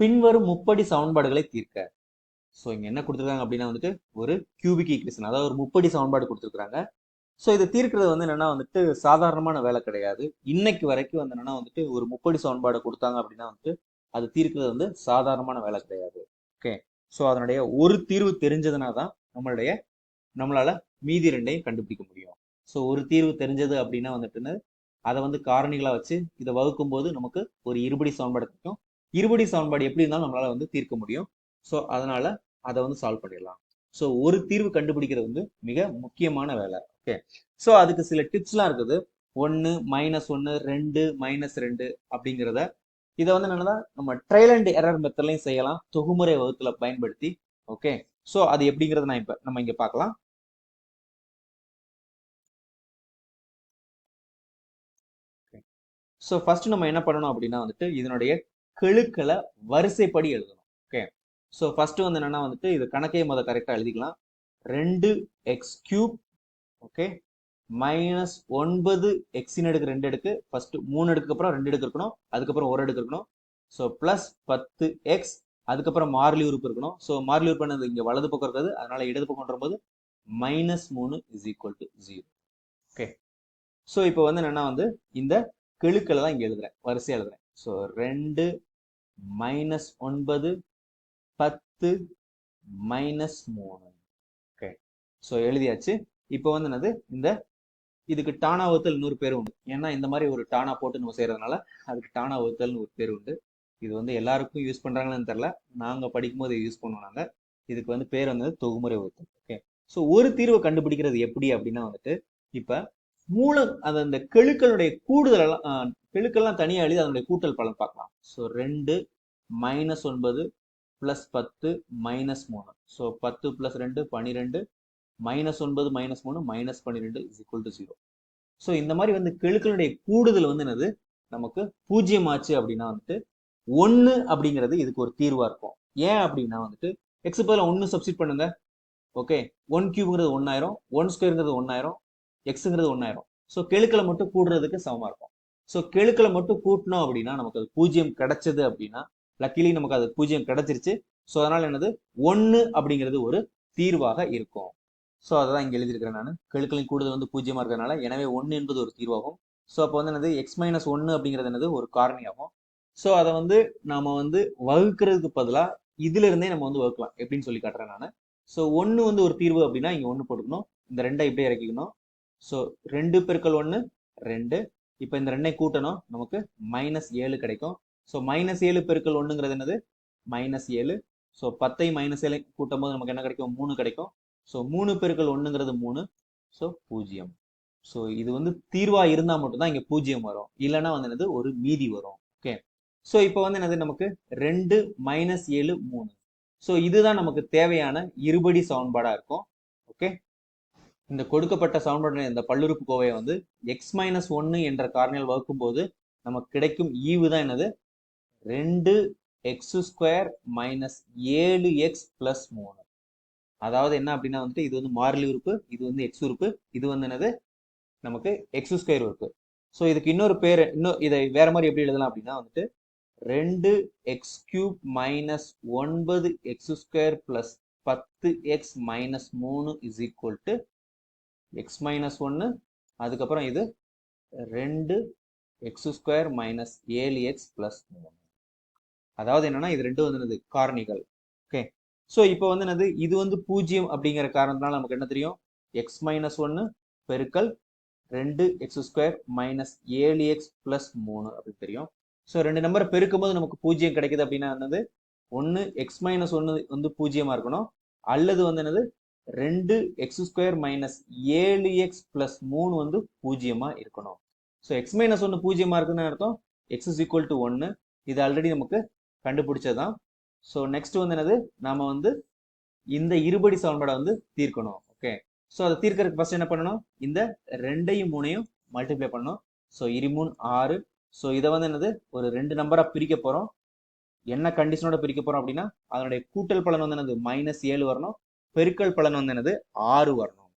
பின்வரும் முப்படி சமன்பாடுகளை தீர்க்க. ஸோ இங்க என்ன கொடுத்துருக்காங்க அப்படின்னா வந்துட்டு ஒரு கியூபிக் ஈக்குவேஷன் அதாவது ஒரு முப்படி சமன்பாடு கொடுத்துருக்காங்க ஸோ இதை தீர்க்கிறது வந்து என்னன்னா வந்துட்டு சாதாரணமான வேலை கிடையாது. இன்னைக்கு வரைக்கும் வந்து என்னன்னா வந்துட்டு ஒரு முப்படி சமன்பாடு கொடுத்தாங்க அப்படின்னா வந்துட்டு அது தீர்க்கிறது வந்து சாதாரணமான வேலை கிடையாது. ஓகே ஸோ அதனுடைய ஒரு தீர்வு தெரிஞ்சதுனா தான் நம்மளுடைய நம்மளால மீதி ரெண்டையும் கண்டுபிடிக்க முடியும். ஸோ ஒரு தீர்வு தெரிஞ்சது அப்படின்னா வந்துட்டுன்னு அதை வந்து காரணிகளாக வச்சு இதை வகுக்கும் போது நமக்கு ஒரு இருபடி சமன்பாடு கிடைக்கும். இருபடி சமன்பாடு எப்படி இருந்தாலும் நம்மளால வந்து தீர்க்க முடியும். ஸோ அதனால அதை வந்து சால்வ் பண்ணிடலாம். ஸோ ஒரு தீர்வு கண்டுபிடிக்கிறது வந்து மிக முக்கியமான வேலை. ஓகே ஸோ அதுக்கு சில டிப்ஸ்லாம் இருக்குது. ஒன்று மைனஸ் ஒன்று ரெண்டு மைனஸ் ரெண்டு அப்படிங்கிறத இதை வந்து என்னன்னா நம்ம ட்ரையல் அண்ட் எரர் மெத்தட்லையும் செய்யலாம். தொகுமுறை வகுத்துல பயன்படுத்தி. ஓகே ஸோ அது எப்படிங்கிறத நான் இப்போ நம்ம இங்கே பார்க்கலாம். ஸோ ஃபர்ஸ்ட் நம்ம என்ன பண்ணணும் அப்படின்னா வந்துட்டு இதனுடைய கெழுக்களை வரிசைப்படி எழுதணும். ஓகே ஸோ ஃபர்ஸ்ட் வந்து என்னன்னா வந்துட்டு இது கணக்கே முத கரெக்டாக எழுதிக்கலாம். ரெண்டு எக்ஸ் கியூப் ஓகே மைனஸ் ஒன்பது எக்ஸின் அடுக்கு ரெண்டு அடுக்கு ஃபர்ஸ்ட் மூணு அடுக்கு அப்புறம் ரெண்டு அடுக்கு இருக்கணும் அதுக்கப்புறம் ஒரு அடுக்கு இருக்கணும். ஸோ ப்ளஸ் பத்து எக்ஸ் அதுக்கப்புறம் மாறிலி உறுப்பு இருக்கணும். ஸோ மாறிலி உறுப்பு என்னது? இங்கே வலது பக்கம் இருக்காது. அதனால இடது பக்கம் போது மைனஸ் மூணு is equal to zero okay so இப்போ வந்து என்னன்னா வந்து இந்த கெழுக்களை தான் இங்கே எழுதுறேன். வரிசையாக எழுதுறேன். ஸோ ரெண்டு மைனஸ் ஒன்பது பத்து மைனஸ் மூணு. ஓகே ஸோ எழுதியாச்சு. இப்போ வந்து என்னது? இந்த இதுக்கு டானா ஒத்தல் இன்னொரு பேர் உண்டு. ஏன்னா இந்த மாதிரி ஒரு டானா போட்டு நம்ம செய்யறதுனால அதுக்கு டானா ஒத்தல்னு ஒரு பேர் உண்டு. இது வந்து எல்லாருக்கும் யூஸ் பண்றாங்கன்னு தெரில நாங்க படிக்கும்போது யூஸ் பண்ணுவோம் நாங்க. இதுக்கு வந்து பேர் வந்து தொகுமுறை ஒத்தல் ஓகே ஸோ ஒரு தீர்வை கண்டுபிடிக்கிறது எப்படி அப்படின்னா வந்துட்டு இப்ப மூல அந்த அந்த கெழுக்களுடைய கூடுதல் எல்லாம் கெழுக்கெல்லாம் தனியாக எழுதி அதனுடைய கூட்டல் பலன் பார்க்கலாம். ஸோ ரெண்டு மைனஸ் ஒன்பது ப்ளஸ் பத்து மைனஸ் மூணு. ஸோ பத்து ப்ளஸ் ரெண்டு பன்னிரெண்டு மைனஸ் ஒன்பது மைனஸ் மூணு மைனஸ் பன்னிரெண்டு is equal to zero so இந்த மாதிரி வந்து கெழுக்களுடைய கூடுதல் வந்து என்னது? நமக்கு பூஜ்ஜியம் ஆச்சு அப்படின்னா வந்துட்டு ஒன்று அப்படிங்கிறது இதுக்கு ஒரு தீர்வாக இருக்கும். ஏன் அப்படின்னா வந்துட்டு எக்ஸ் பதில் ஒன்று சப்ஸ்டிட் பண்ணுங்க. ஓகே ஒன் கியூப்ங்கிறது ஒன்றாயிரம் ஒன் ஸ்கொயருங்கிறது ஒன்றாயிரம் எக்ஸுங்கிறது ஒன்றாயிரம் ஸோ கெழுக்களை மட்டும் கூடுறதுக்கு சமமாக இருக்கும். ஸோ கெழுக்களை மட்டும் கூட்டினோம் அப்படின்னா நமக்கு அது பூஜ்ஜியம் கிடைச்சது அப்படின்னா லக்கிலி நமக்கு அது பூஜ்ஜியம் கிடைச்சிருச்சு. ஸோ அதனால என்னது? ஒன்று அப்படிங்கிறது ஒரு தீர்வாக இருக்கும். ஸோ அதை தான் இங்கே எழுதியிருக்கிறேன் நான். கெழுக்களின் கூடுதல் வந்து பூஜ்ஜியமாக இருக்கிறதுனால எனவே ஒன்று என்பது ஒரு தீர்வாகும். ஸோ அப்போ வந்து என்னது? எக்ஸ் மைனஸ் ஒன்று அப்படிங்கிறது என்னது? ஒரு காரணியாகும். ஸோ அதை வந்து நாம் வந்து வகுக்கிறதுக்கு பதிலாக இதுல இருந்தே நம்ம வந்து வகுக்கலாம். எப்படின்னு சொல்லி காட்டுறேன் நான். ஸோ ஒன்று வந்து ஒரு தீர்வு அப்படின்னா இங்கே ஒன்று போட்டுக்கணும். இந்த ரெண்டை இப்படியே இறக்கிக்கணும். ஸோ ரெண்டு பெருக்கள் ஒன்று ரெண்டு இப்போ இந்த ரெண்டை கூட்டணும். நமக்கு மைனஸ் ஏழு கிடைக்கும். ஸோ மைனஸ் ஏழு பெருக்கள் ஒன்றுங்கிறது என்னது? மைனஸ் ஏழு. ஸோ பத்தை மைனஸ் ஏழை கூட்டும் போது நமக்கு என்ன கிடைக்கும்? மூணு கிடைக்கும். ஸோ மூணு பெருக்கள் ஒன்றுங்கிறது மூணு. ஸோ பூஜ்ஜியம். ஸோ இது வந்து தீர்வா இருந்தால் மட்டும்தான் இங்கே பூஜ்ஜியம் வரும். இல்லைன்னா வந்து என்னது? ஒரு மீதி வரும். ஓகே ஸோ இப்போ வந்து என்னது? நமக்கு ரெண்டு மைனஸ் ஏழு மூணு. ஸோ இதுதான் நமக்கு தேவையான இருபடி சமன்பாடாக இருக்கும். ஓகே இந்த கொடுக்கப்பட்ட சமன்பாடு இந்த பல்லுறுப்பு கோவையை வந்து எக்ஸ் மைனஸ் ஒன்று என்ற காரணியால் வகுக்கும் போது நமக்கு கிடைக்கும் ஈவு தான் என்னது? ரெண்டு எக்ஸ் ஸ்கொயர் மைனஸ் ஏழு எக்ஸ் பிளஸ் மூணு. அதாவது என்ன அப்படின்னா வந்துட்டு இது வந்து மாறிலி உறுப்பு இது வந்து எக்ஸ் உறுப்பு இது வந்து என்னது? நமக்கு எக்ஸ் ஸ்கொயர் உறுப்பு. ஸோ இதுக்கு இன்னொரு பேர் இன்னும் இதை வேற மாதிரி எப்படி எழுதலாம் அப்படின்னா வந்துட்டு ரெண்டு எக்ஸ் கியூப் மைனஸ் ஒன்பது எக்ஸ் ஸ்கொயர் பிளஸ் பத்து எக்ஸ் மைனஸ் மூணு is equal to x minus ஒன்று அதுக்கப்புறம் இது ரெண்டு எக்ஸ் ஸ்கொயர் மைனஸ் ஏழு எக்ஸ் பிளஸ் மூணு. அதாவது என்னன்னா இது ரெண்டும் வந்து என்னது காரணிகள். ஓகே ஸோ இப்போ வந்து என்னது இது வந்து பூஜ்ஜியம் அப்படிங்கிற காரணத்தினால நமக்கு என்ன தெரியும்? எக்ஸ் மைனஸ் ஒன்று பெருக்கல் ரெண்டு எக்ஸ் ஸ்கொயர் மைனஸ் ஏழு எக்ஸ் பிளஸ் மூணு அப்படின்னு தெரியும். ஸோ ரெண்டு நம்பரை பெருக்கும் போது நமக்கு பூஜ்ஜியம் கிடைக்குது அப்படின்னா என்னது? ஒன்று எக்ஸ் மைனஸ் ஒன்று வந்து பூஜ்ஜியமாக இருக்கணும். அல்லது வந்து என்னது? ரெண்டு எக்ஸ் ஸ்கொயர் மைனஸ் ஏழு எக்ஸ் பிளஸ் மூணு வந்து பூஜ்ஜியமா இருக்கணும். ஸோ எக்ஸ் மைனஸ் ஒன்று பூஜ்ஜியமா இருக்குன்னு அர்த்தம். எக்ஸ் இஸ் ஈக்குவல் டு ஒன்று இது ஆல்ரெடி நமக்கு கண்டுபிடிச்சதான் ஸோ நெக்ஸ்ட் வந்து என்னது? நாம வந்து இந்த இருபடி சமன்பாடை வந்து தீர்க்கணும். ஓகே ஸோ அதை தீர்க்கறதுக்கு ஃபர்ஸ்ட் என்ன பண்ணணும்? இந்த ரெண்டையும் மூணையும் மல்டிப்ளை பண்ணணும். ஸோ இருமூணு ஆறு. ஸோ இதை வந்து என்னது? ஒரு ரெண்டு நம்பராக பிரிக்க போகிறோம் என்ன கண்டிஷனோட பிரிக்க போகிறோம் அப்படின்னா அதனுடைய கூட்டல் பலன் வந்து என்னது? மைனஸ் ஏழு வரணும். பெருக்கல் பலன் வந்து என்னது? ஆறு வரணும்.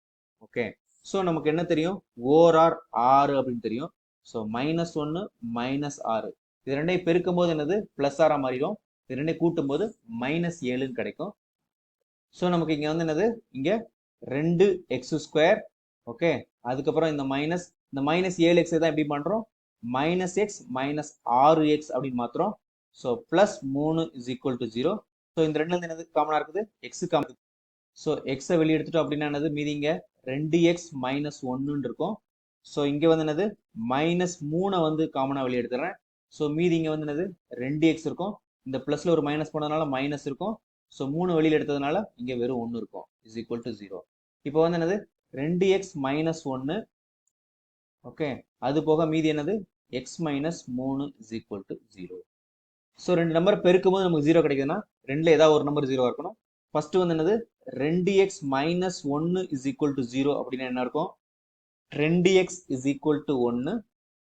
ஓகே ஸோ நமக்கு என்ன தெரியும்? ஓர் ஆர் ஆறு அப்படின்னு தெரியும். ஸோ மைனஸ் ஒன்று மைனஸ் ஆறு. இது ரெண்டையும் பெருக்கும் போது என்னது பிளஸ் ஆறாக மாறிடும். இது ரெண்டையும் கூட்டும் போது மைனஸ் ஏழுன்னு கிடைக்கும். ஸோ நமக்கு இங்கே வந்து என்னது? இங்கே ரெண்டு எக்ஸ் ஸ்கொயர் ஓகே அதுக்கப்புறம் இந்த மைனஸ் இந்த மைனஸ் ஏழு எக்ஸ் தான் எப்படி பண்ணுறோம் மைனஸ் எக்ஸ் மைனஸ் ஆறு எக்ஸ் அப்படின்னு மாத்திரம் ஸோ பிளஸ் மூணு is equal to zero so இந்த ரெண்டு வந்து என்னது? காமனாக இருக்குது? எக்ஸ் காமன் ஸோ எக்ஸை வெளியே எடுத்துட்டோம் அப்படின்னா என்னது? மீதி இங்கே ரெண்டு எக்ஸ் மைனஸ் ஒன்றுன்னு இருக்கும். ஸோ இங்கே வந்து என்னது? மைனஸ் மூணை வந்து காமனாக வெளியே எடுத்துறேன் ஸோ மீதி இங்கே வந்து என்னது? ரெண்டு எக்ஸ் இருக்கும். இந்த ப்ளஸில் ஒரு மைனஸ் போனதுனால மைனஸ் இருக்கும். ஸோ மூணு வெளியில் எடுத்ததுனால இங்கே வெறும் ஒன்று இருக்கும். இஸ் ஈக்குவல் டு ஜீரோ இப்போ வந்து என்னது? ரெண்டு எக்ஸ் மைனஸ் ஒன்று ஓகே அது போக மீதி என்னது? எக்ஸ் மைனஸ் மூணு is equal to zero so ரெண்டு நம்பர் பெருக்கும் போது நமக்கு ஜீரோ கிடைக்குதுன்னா ரெண்டில் ஏதாவது ஒரு நம்பர் ஜீரோ இருக்கணும். ஃபர்ஸ்ட் வந்து என்னது? ரெண்டு எக்ஸ் மைனஸ் ஒன்று இஸ் ஈக்குவல் டு ஜீரோ அப்படின்னு என்ன இருக்கும்? ரெண்டு எக்ஸ் இஸ் ஈக்குவல் டு ஒன்று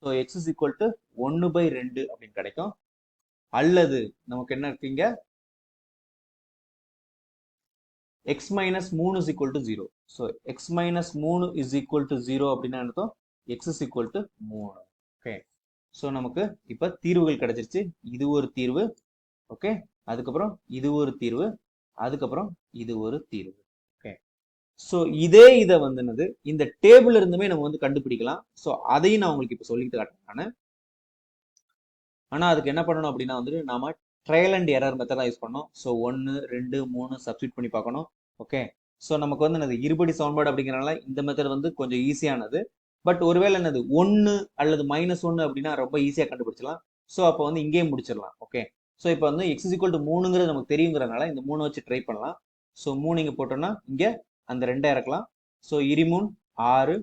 so x is equal to ஒன்று பை ரெண்டு அப்படின்னு கிடைக்கும். அல்லது நமக்கு என்ன இருக்கீங்க எக்ஸ் மைனஸ் மூணு is equal to zero so x minus மூணு இஸ் ஈக்குவல் டு ஜீரோ அப்படின்னு அர்த்தம்? எக்ஸ் இஸ் ஈக்குவல் டு மூணு. ஓகே ஸோ நமக்கு இப்போ தீர்வுகள் கிடைச்சிருச்சு. இது ஒரு தீர்வு. ஓகே அதுக்கப்புறம் இது ஒரு தீர்வு. அதுக்கப்புறம் இது ஒரு தீர்வு. ஓகே ஸோ இதே இதை வந்து என்னது? இந்த டேபிள் இருந்துமே நம்ம வந்து கண்டுபிடிக்கலாம். ஸோ அதையும் நான் உங்களுக்கு இப்போ சொல்லிட்டு காட்டுறேன் நான். ஆனால் அதுக்கு என்ன பண்ணணும் அப்படின்னா வந்துட்டு நாம ட்ரையல் அண்ட் எரர் மெத்தட் தான் யூஸ் பண்ணோம் ஸோ ஒன்று ரெண்டு மூணு சப்ஸ்டியூட் பண்ணி பார்க்கணும். ஓகே ஸோ நமக்கு வந்து என்னது? இருபடி சமன்பாடு அப்படிங்கிறனால இந்த மெத்தட் வந்து கொஞ்சம் ஈஸியானது பட் ஒருவேளை என்னது? ஒன்று அல்லது மைனஸ் ஒன்று அப்படின்னா ரொம்ப ஈஸியாக கண்டுபிடிச்சலாம் ஸோ அப்போ வந்து இங்கேயே முடிச்சிடலாம். ஓகே ஸோ இப்போ வந்து எக்ஸ் இக்குவல் டு மூணுங்கிறது நமக்கு தெரியுங்கிறனால இந்த மூணு வச்சு ட்ரை பண்ணலாம். ஸோ மூணு இங்கே போட்டோம்னா இங்கே அந்த ரெண்டை இறக்கலாம். ஸோ இருமூணு ஆறு.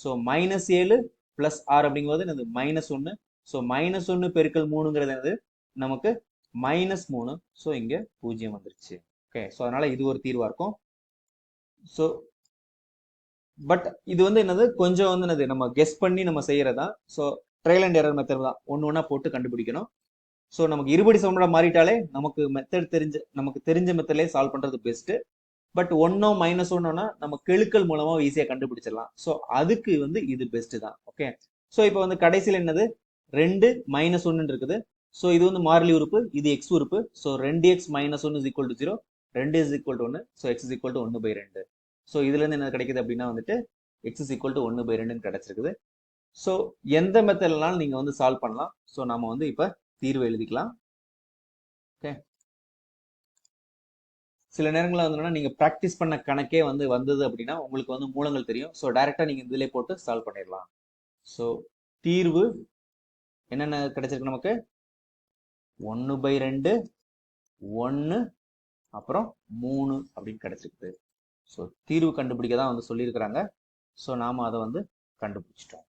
ஸோ மைனஸ் ஏழு ப்ளஸ் ஆறு அப்படிங்கும்போது என்னது? மைனஸ் ஒன்று ஸோ மைனஸ் ஒன்று பெருக்கல் மூணுங்கிறது என்னது? நமக்கு மைனஸ் மூணு. ஸோ இங்கே பூஜ்ஜியம் வந்துருச்சு. ஓகே ஸோ அதனால இது ஒரு தீர்வா இருக்கும். ஸோ பட் இது வந்து என்னது? கொஞ்சம் வந்து என்னது? நம்ம கெஸ் பண்ணி நம்ம செய்யறதா? So trial and error method தான். ஒன்று ஒன்றா போட்டு கண்டுபிடிக்கணும். ஸோ நமக்கு இருபடி சமன்பாடா மாறிட்டாலே நமக்கு மெத்தட் தெரிஞ்ச நமக்கு தெரிஞ்ச மெத்தட்லேயே சால்வ் பண்ணுறது பெஸ்ட்டு பட் ஒன்னோ மைனஸ் ஒன்னோனா நம்ம கெழுக்கள் மூலமா ஈஸியாக கண்டுபிடிச்சிடலாம். ஸோ அதுக்கு வந்து இது பெஸ்ட் தான். ஓகே ஸோ இப்போ வந்து கடைசியில் என்னது? ரெண்டு மைனஸ் ஒன்னு இருக்குது. ஸோ இது வந்து மாறிலி உறுப்பு இது எக்ஸ் உறுப்பு. ஸோ ரெண்டு x minus one is equal to zero ரெண்டு இஸ் ஈக்குவல் டு ஒன்று so x is equal to ஒன்று பை ரெண்டு. ஸோ இதுலேருந்து என்ன கிடைக்குது அப்படின்னா வந்துட்டு எக்ஸ் இஸ் ஈக்குவல் டு ஒன்று பை ரெண்டுன்னு கிடச்சிருக்குது. ஸோ எந்த மெத்தட்லனாலும் நீங்கள் வந்து சால்வ் பண்ணலாம். ஸோ நம்ம வந்து இப்போ தீர்வு எழுதிக்கலாம். ஓகே சில நேரங்களில் வந்து நீங்கள் ப்ராக்டிஸ் பண்ண கணக்கே வந்து வந்தது அப்படின்னா உங்களுக்கு வந்து மூலங்கள் தெரியும். ஸோ டைரெக்டாக நீங்கள் இதிலே போட்டு சால்வ் பண்ணிடலாம். ஸோ தீர்வு என்னென்ன கிடைச்சிருக்கு நமக்கு? ஒன்று பை ரெண்டு ஒன்று அப்புறம் மூணு அப்படின்னு கிடச்சிருக்குது. ஸோ தீர்வு கண்டுபிடிக்க தான் வந்து சொல்லியிருக்கிறாங்க. ஸோ நாம் அதை வந்து கண்டுபிடிச்சிட்டோம்.